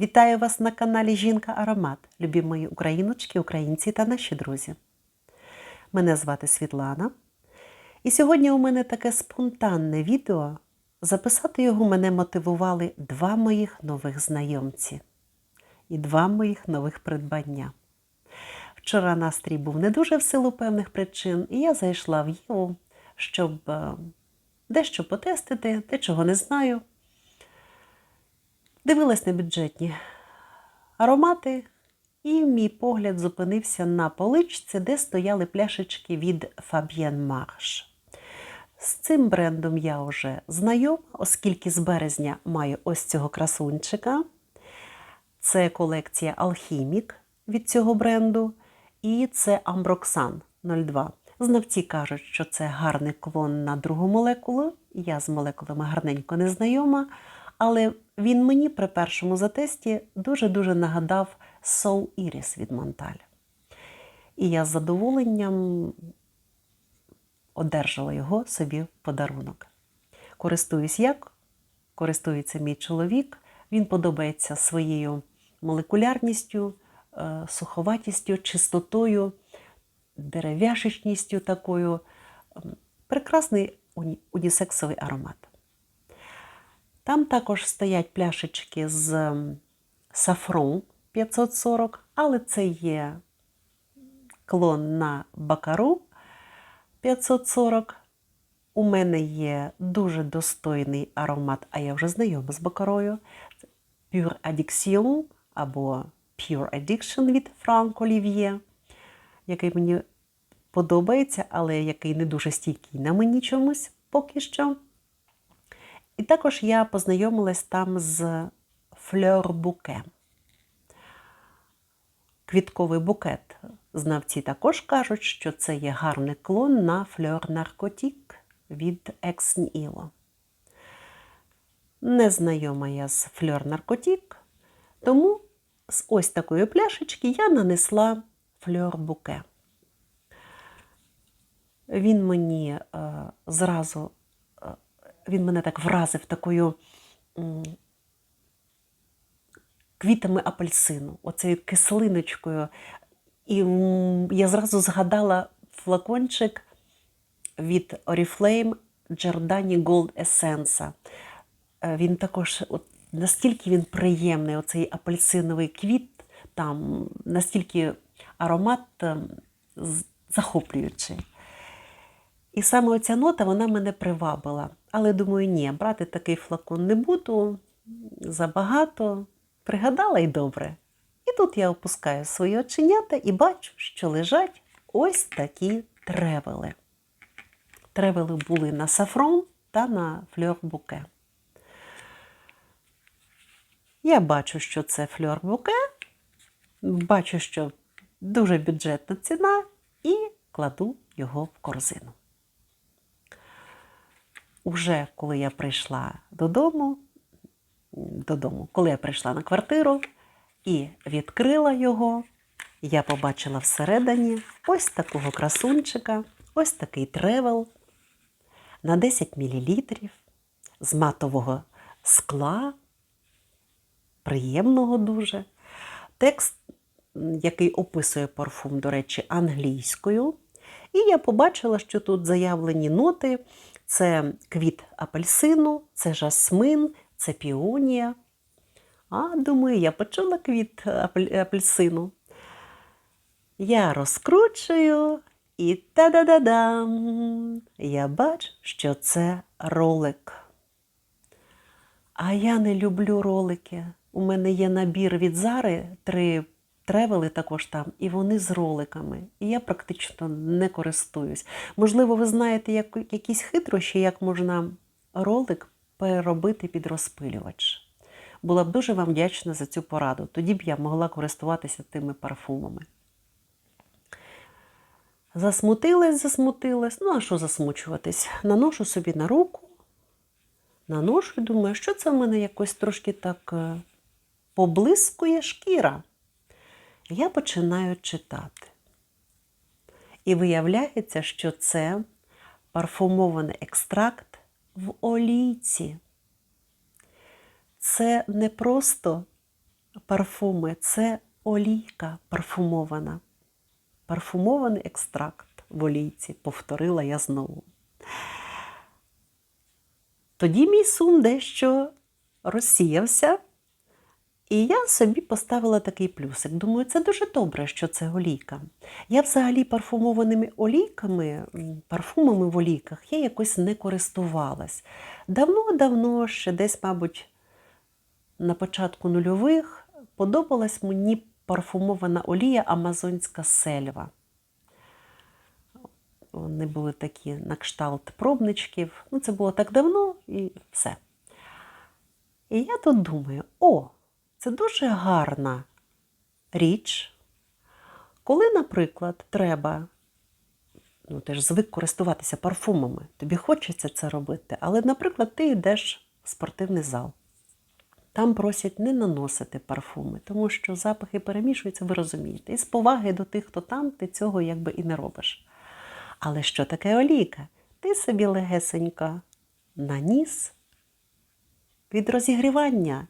Вітаю вас на каналі Жінка Аромат, любі мої україночки, українці та наші друзі. Мене звати Світлана. І сьогодні у мене таке спонтанне відео. Записати його мене мотивували два моїх нових знайомці і два моїх нових придбання. Вчора настрій був не дуже в силу певних причин, і я зайшла в Єву, щоб е, дещо потестити, те, чого не знаю. Дивилась на бюджетні аромати, і мій погляд зупинився на поличці, де стояли пляшечки від Fabienne Marche. З цим брендом я вже знайома, оскільки з березня маю ось цього красунчика. Це колекція Алхімік від цього бренду, і це Амброксан 02. Знавці кажуть, що це гарний клон на другу молекулу. Я з молекулами гарненько не знайома, але він мені при першому затесті дуже-дуже нагадав Soul Iris від Монталь. І я з задоволенням одержала його собі в подарунок. Користуюсь як? Користується мій чоловік. Він подобається своєю молекулярністю, е, суховатістю, чистотою, дерев'яшечністю такою. Прекрасний унісексовий аромат. Там також стоять пляшечки з сафрон 540, але це є клон на бакару 540. У мене є дуже достойний аромат, а я вже знайома з бакарою. Pure Addiction або Pure Addiction від Frank Olivier, який мені подобається, але який не дуже стійкий на мені чомусь поки що. І також я познайомилась там з Bouquet. Квітковий букет. Знавці також кажуть, що це є гарний клон на Fleur Narcotique від Ex Nihilo. Не знайома я з Fleur Narcotique, тому з ось такої пляшечки я нанесла Bouquet. Він мені е, зразу він мене так вразив такою квітами апельсину, оцею кислиночкою. І я зразу згадала флакончик від Oriflame Giordani Gold Essence. Е, Він також от, настільки він приємний, оцей апельсиновий квіт, там настільки аромат е, захоплюючий. І саме оця нота вона мене привабила. Але думаю, ні, брати такий флакон не буду забагато. Пригадала й добре. І тут я опускаю свої оченята і бачу, що лежать ось такі тревели. Тревели були на сафрон та на фльор буке. Я бачу, що це фльор буке, бачу, що дуже бюджетна ціна, і кладу його в корзину. Уже коли я прийшла додому, додому, коли я прийшла на квартиру і відкрила його, я побачила всередині ось такого красунчика, ось такий тревел на 10 мл з матового скла, приємного дуже. Текст, який описує парфум, до речі, англійською. І я побачила, що тут заявлені ноти: це квіт апельсину, це жасмин, це піонія. А, думаю, я почула квіт апельсину. Я розкручую і та-да-да-дам! Я бачу, що це ролик. А я не люблю ролики. У мене є набір від Зари, три тревели також там, і вони з роликами. І я практично не користуюсь. Можливо, ви знаєте як, якісь хитрощі, як можна ролик переробити під розпилювач. Була б дуже вам вдячна за цю пораду. Тоді б я могла користуватися тими парфумами. Засмутилась, засмутилась. Ну, а що засмучуватись? Наношу собі на руку, наношу і думаю, що це в мене якось трошки так е, поблискує шкіра. Я починаю читати. І виявляється, що це парфумований екстракт в олійці. Це не просто парфуми це олійка парфумована. Парфумований екстракт в олійці, повторила я знову. Тоді мій сум дещо розсіявся, і я собі поставила такий плюсик. Думаю, це дуже добре, що це олійка. Я взагалі парфумованими олійками, парфумами в олійках я якось не користувалась. Давно-давно, ще десь, мабуть, на початку нульових подобалась мені парфумована олія Амазонська сельва. Вони були такі на кшталт пробничків. Ну, це було так давно і все. І я тут думаю: о, це дуже гарна річ, коли, наприклад, треба, ну ти ж звик користуватися парфумами, тобі хочеться це робити, але, наприклад, ти йдеш в спортивний зал. Там просять не наносити парфуми, тому що запахи перемішуються, ви розумієте. І з поваги до тих, хто там, ти цього якби і не робиш. Але що таке олійка? Ти собі легесенько наніс від розігрівання.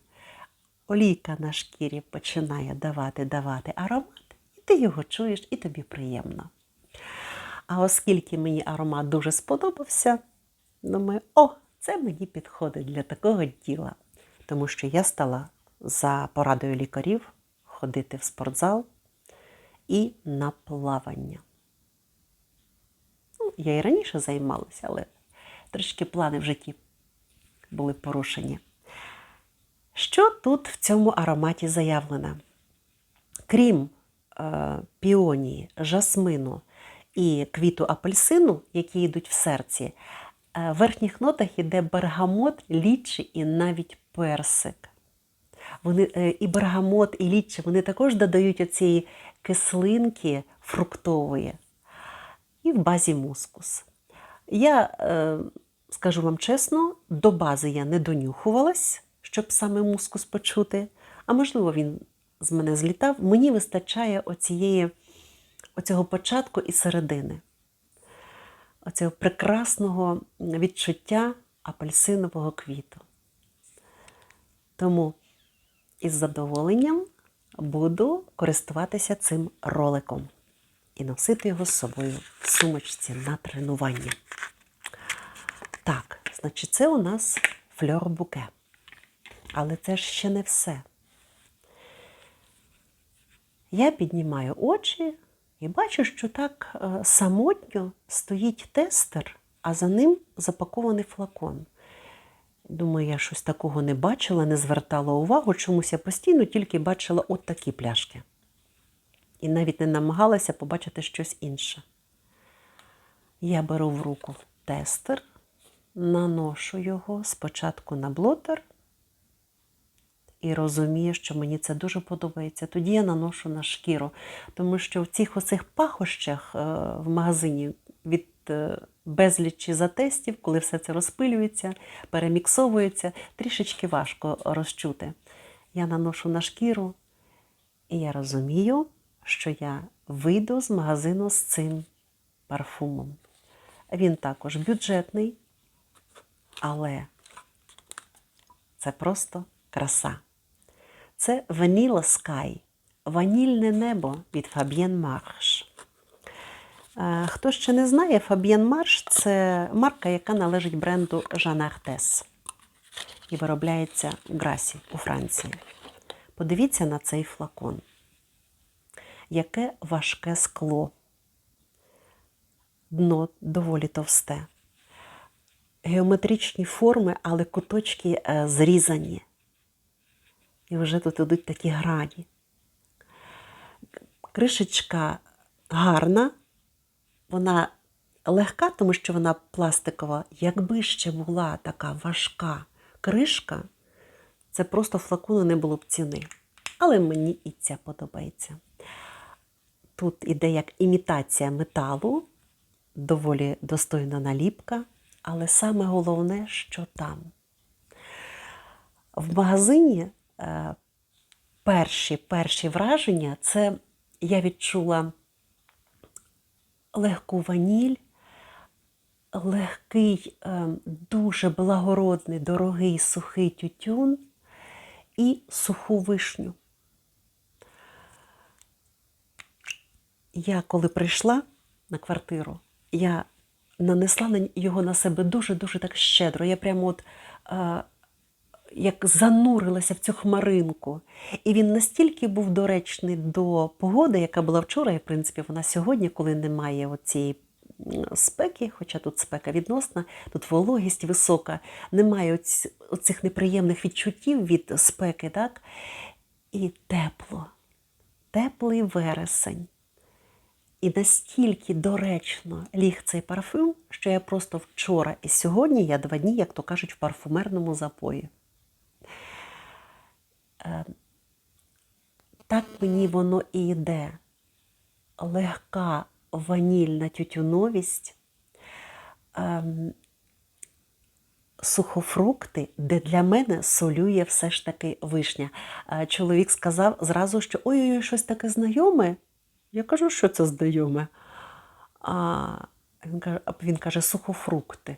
Олійка на шкірі починає давати, давати аромат, і ти його чуєш, і тобі приємно. А оскільки мені аромат дуже сподобався, думаю, о, це мені підходить для такого діла. Тому що я стала за порадою лікарів ходити в спортзал і на плавання. Ну, я і раніше займалася, але трішки плани в житті були порушені. Що тут в цьому ароматі заявлено? Крім е, піонії, жасмину і квіту апельсину, які йдуть в серці, е, в верхніх нотах йде бергамот, лічі і навіть персик. Вони, е, і бергамот, і лічі, вони також додають оцієї кислинки фруктової і в базі мускус. Я е, скажу вам чесно, до бази я не донюхувалась, щоб саме мускус почути, а можливо, він з мене злітав. Мені вистачає оцієї, оцього початку і середини, оцього прекрасного відчуття апельсинового квіту. Тому із задоволенням буду користуватися цим роликом і носити його з собою в сумочці на тренування. Так, значить, це у нас фльор буке. Але це ж ще не все. Я піднімаю очі і бачу, що так е, самотньо стоїть тестер, а за ним запакований флакон. Думаю, я щось такого не бачила, не звертала увагу, чомусь я постійно тільки бачила от такі пляшки. І навіть не намагалася побачити щось інше. Я беру в руку тестер, наношу його спочатку на блотер і розумію, що мені це дуже подобається. Тоді я наношу на шкіру, тому що в цих оцих пахощах е, в магазині від е, безлічі затестів, коли все це розпилюється, переміксовується, трішечки важко розчути. Я наношу на шкіру, і я розумію, що я вийду з магазину з цим парфумом. Він також бюджетний, але це просто краса. Це Vanilla Sky, ванільне небо від Fabienne Marche. Е, Хто ще не знає, Fabienne Marche – це марка, яка належить бренду Jean Artes і виробляється в Грасі у Франції. Подивіться на цей флакон. Яке важке скло. Дно доволі товсте. Геометричні форми, але куточки е, зрізані. І вже тут ідуть такі грані. Кришечка гарна, вона легка, тому що вона пластикова. Якби ще була така важка кришка, це просто флакону не було б ціни. Але мені і ця подобається. Тут іде як імітація металу, доволі достойна наліпка, але саме головне, що там. В магазині Е, перші перші враження це я відчула легку ваніль, легкий, е, дуже благородний, дорогий сухий тютюн і суху вишню. Я коли прийшла на квартиру, я нанесла його на себе дуже-дуже так щедро. Я прямо от е, як занурилася в цю хмаринку. І він настільки був доречний до погоди, яка була вчора, і в принципі вона сьогодні, коли немає оцієї спеки, хоча тут спека відносна, тут вологість висока, немає оць- оцих неприємних відчуттів від спеки, так? І тепло, теплий вересень. І настільки доречно ліг цей парфюм, що я просто вчора і сьогодні я два дні, як то кажуть, в парфумерному запої. Е, Так мені воно і йде. Легка ванільна тютюновість, ем, сухофрукти, де для мене солює все ж таки вишня. Е, Чоловік сказав зразу, що ой-ой, щось таке знайоме. Я кажу, що це знайоме. А він каже, він каже сухофрукти.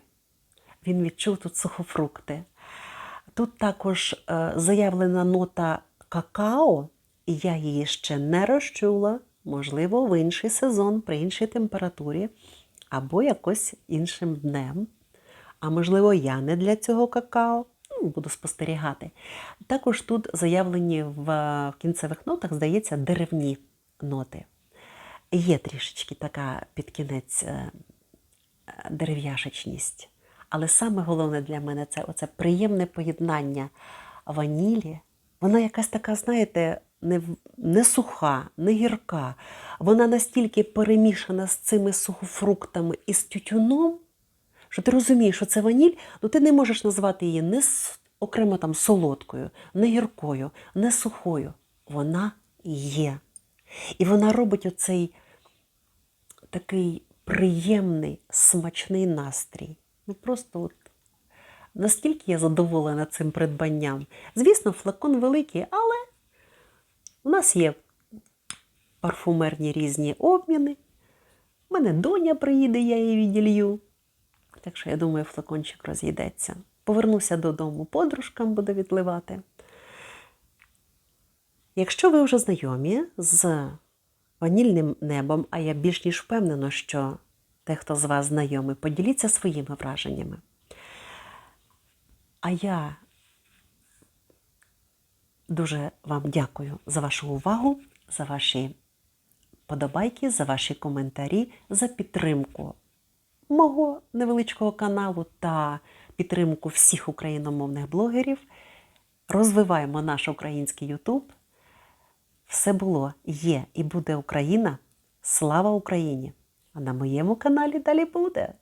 Він відчув тут сухофрукти. Тут також е, заявлена нота какао, і я її ще не розчула, можливо, в інший сезон, при іншій температурі, або якось іншим днем. А можливо, я не для цього какао. Ну, буду спостерігати. Також тут заявлені в, в кінцевих нотах, здається, деревні ноти. Є трішечки така під кінець е, е, дерев'яшечність. Але саме головне для мене це оце приємне поєднання ванілі. Вона якась така, знаєте, не, не суха, не гірка. Вона настільки перемішана з цими сухофруктами і з тютюном, що ти розумієш, що це ваніль, ну ти не можеш назвати її не окремо там солодкою, не гіркою, не сухою. Вона є. І вона робить оцей такий приємний, смачний настрій. Ну просто от настільки я задоволена цим придбанням. Звісно, флакон великий, але у нас є парфумерні різні обміни. У мене доня приїде, я її віділью. Так що я думаю, флакончик розійдеться. Повернуся додому, подружкам буду відливати. Якщо ви вже знайомі з ванільним небом, а я більш ніж впевнена, що дехто з вас знайомий, поділіться своїми враженнями. А я дуже вам дякую за вашу увагу, за ваші подобайки, за ваші коментарі, за підтримку мого невеличкого каналу та підтримку всіх україномовних блогерів. Розвиваємо наш український Ютуб. Все було, є і буде Україна. Слава Україні! А на моєму каналі далі буде.